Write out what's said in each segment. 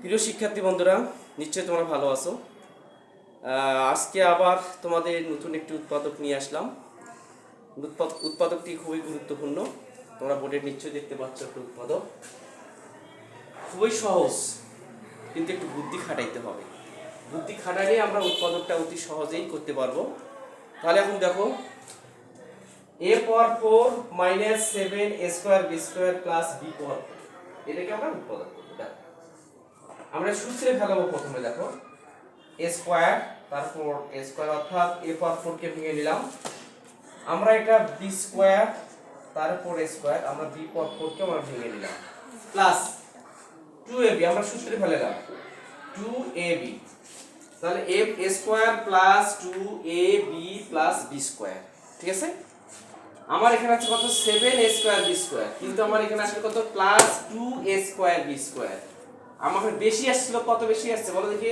প্রিয় শিক্ষার্থী বন্ধুরা, নিশ্চয়ই তোমরা ভালো আছো। আজকে আবার তোমাদের নতুন একটি উৎপাদক নিয়ে আসলাম। উৎপাদ- উৎপাদকটি খুবই গুরুত্বপূর্ণ। তোমরা বোর্ডের নিশ্চয়ই দেখতে পাচ্ছ একটা উৎপাদক। খুবই সহজ, কিন্তু একটু বুদ্ধি খাটাইতে হবে। বুদ্ধি খাটালে আমরা উৎপাদকটা অতি সহজেই করতে পারব। তাহলে এখন দেখো, A power four minus seven A square B square plus B power এটাকে আমরা উৎপাদক দেখো আমরা সূত্রে ফেলাবো প্রথমে, দেখো। এ স্কোয়ার তারপর এ স্কোয়ার অর্থাৎ এ পাওয়ার ফোরকে ভেঙে নিলাম। আমরা এটা বি স্কোয়ার তারপর এ স্কোয়ার আমরা বি পাওয়ার ফোরকে আমরা ভেঙে নিলাম। প্লাস টু এ বি আমরা সূত্রে ফেলেলাম। টু এ বি তাহলে A A square plus two A B plus B square ঠিক আছে? আমার এখানে আছে কত? Seven A square B square কিন্তু আমার এখানে আসলে কত? Plus two A square B square আমার বেশি আসছিল, কত বেশি আসছে বলো দেখি।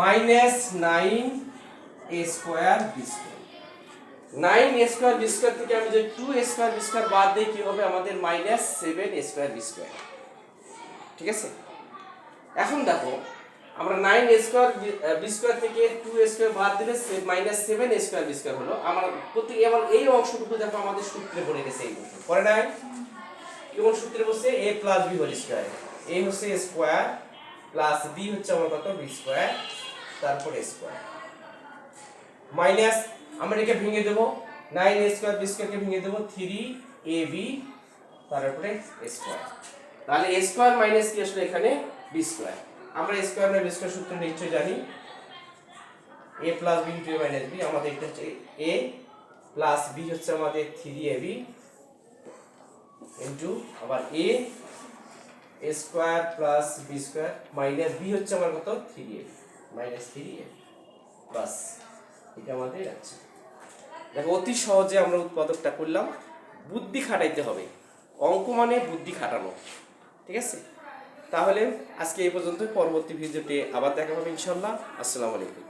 Minus nine A square B square. Nine A square B square থেকে আমি যদি two A square B square বাদ দিই, কি হবে? আমাদের minus seven A square B square. ঠিক আছে? এখন দেখো, আমরা nine A square B square থেকে টু এ স্কোয়ার বাদ দিলে minus seven A square B square হলো। আমার প্রতি এবার এই অংশটুকু দেখো, আমাদের সূত্রে পড়ে গেছে এই পড়ে নাই? কেমন সূত্রে বসে A plus B whole square A হচ্ছে স্কোয়ার প্লাস বি হচ্ছে আমার কত? বি স্কোয়ার তারপর স্কোয়ার মাইনাস আমরা এটাকে ভেঙে দেবো। নাইন এ স্কোয়ার বি স্কোয়ারকে ভেঙে দেবো। থ্রি এ বি তারপরে স্কোয়ার তাহলে এ স্কোয়ার মাইনাস কি আসলে এখানে? বি স্কোয়ার আমরা স্কোয়ার মাইনাস বি স্কোয়ার সূত্র নিশ্চয়ই জানি। A plus B into minus B আমাদের এটা হচ্ছে এ প্লাস বি হচ্ছে আমাদের থ্রি এ বি ইন্টু আবার A A square plus B square minus B হচ্ছে আমার কত? Three A minus three A বাস এটা আমাদের আছে। দেখো, অতি সহজে আমরা উৎপাদকটা করলাম। বুদ্ধি খাটাইতে হবে। অঙ্ক মানে বুদ্ধি খাটানো। ঠিক আছে? তাহলে আজকে এই পর্যন্ত পরবর্তী ভিডিওতে আবার দেখা হবে ইনশাল্লাহ আসসালামু আলাইকুম।